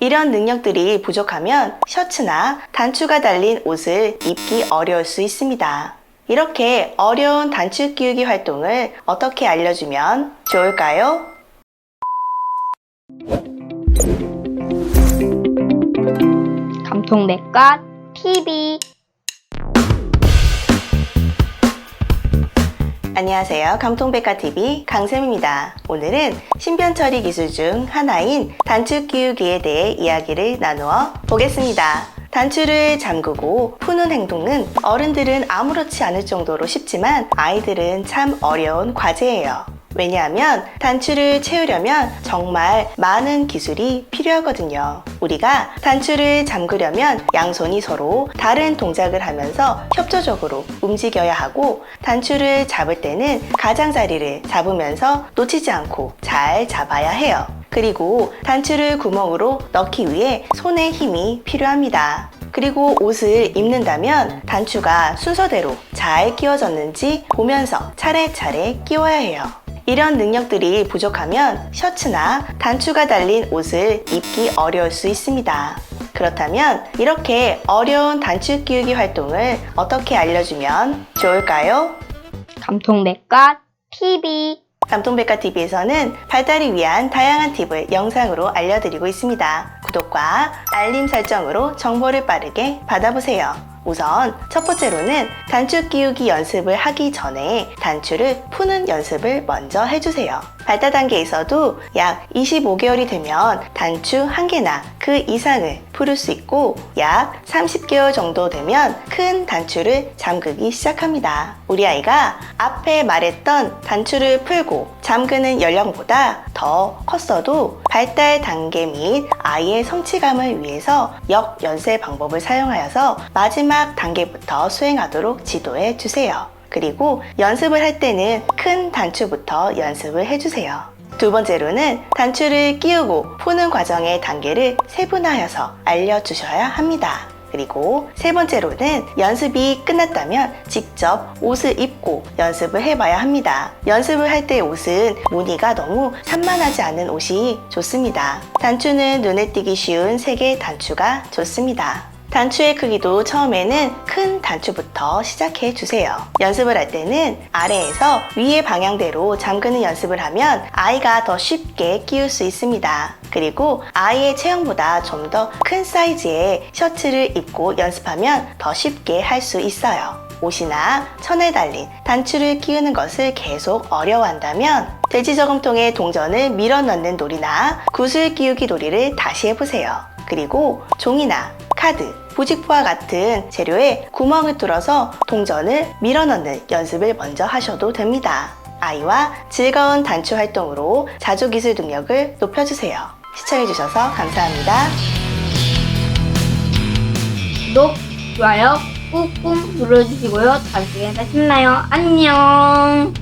이런 능력들이 부족하면 셔츠나 단추가 달린 옷을 입기 어려울 수 있습니다. 이렇게 어려운 단추 끼우기 활동을 어떻게 알려주면 좋을까요? 감통백과 TV 안녕하세요. 감통백과TV 강쌤입니다. 오늘은 신변 처리 기술 중 하나인 단추 끼우기에 대해 이야기를 나누어 보겠습니다. 단추를 잠그고 푸는 행동은 어른들은 아무렇지 않을 정도로 쉽지만 아이들은 참 어려운 과제예요. 왜냐하면 단추를 채우려면 정말 많은 기술이 필요하거든요. 우리가 단추를 잠그려면 양손이 서로 다른 동작을 하면서 협조적으로 움직여야 하고 단추를 잡을 때는 가장자리를 잡으면서 놓치지 않고 잘 잡아야 해요. 그리고 단추를 구멍으로 넣기 위해 손의 힘이 필요합니다. 그리고 옷을 입는다면 단추가 순서대로 잘 끼워졌는지 보면서 차례차례 끼워야 해요. 이런 능력들이 부족하면 셔츠나 단추가 달린 옷을 입기 어려울 수 있습니다. 그렇다면 이렇게 어려운 단추 끼우기 활동을 어떻게 알려주면 좋을까요? 감통백과 TV 감통백과TV에서는 발달을 위한 다양한 팁을 영상으로 알려드리고 있습니다. 구독과 알림 설정으로 정보를 빠르게 받아보세요. 우선 첫 번째로는 단추 끼우기 연습을 하기 전에 단추를 푸는 연습을 먼저 해주세요. 발달 단계에서도 약 25개월이 되면 단추 한 개나 그 이상을 풀을 수 있고 약 30개월 정도 되면 큰 단추를 잠그기 시작합니다. 우리 아이가 앞에 말했던 단추를 풀고 잠그는 연령보다 더 컸어도 발달 단계 및 아이의 성취감을 위해서 역연세 방법을 사용하여서 마지막 단계부터 수행하도록 지도해 주세요. 그리고 연습을 할 때는 큰 단추부터 연습을 해주세요. 두 번째로는 단추를 끼우고 푸는 과정의 단계를 세분화해서 알려주셔야 합니다. 그리고 세 번째로는 연습이 끝났다면 직접 옷을 입고 연습을 해봐야 합니다. 연습을 할 때 옷은 무늬가 너무 산만하지 않은 옷이 좋습니다. 단추는 눈에 띄기 쉬운 색의 단추가 좋습니다. 단추의 크기도 처음에는 큰 단추부터 시작해 주세요. 연습을 할 때는 아래에서 위의 방향대로 잠그는 연습을 하면 아이가 더 쉽게 끼울 수 있습니다. 그리고 아이의 체형보다 좀 더 큰 사이즈의 셔츠를 입고 연습하면 더 쉽게 할 수 있어요. 옷이나 천에 달린 단추를 끼우는 것을 계속 어려워한다면 돼지 저금통에 동전을 밀어 넣는 놀이나 구슬 끼우기 놀이를 다시 해보세요. 그리고 종이나 카드, 부직포와 같은 재료에 구멍을 뚫어서 동전을 밀어 넣는 연습을 먼저 하셔도 됩니다. 아이와 즐거운 단추 활동으로 자주 기술 능력을 높여주세요. 시청해주셔서 감사합니다. 구독, 좋아요 꾹꾹 눌러주시고요. 다음 시간에 다시 만나요. 안녕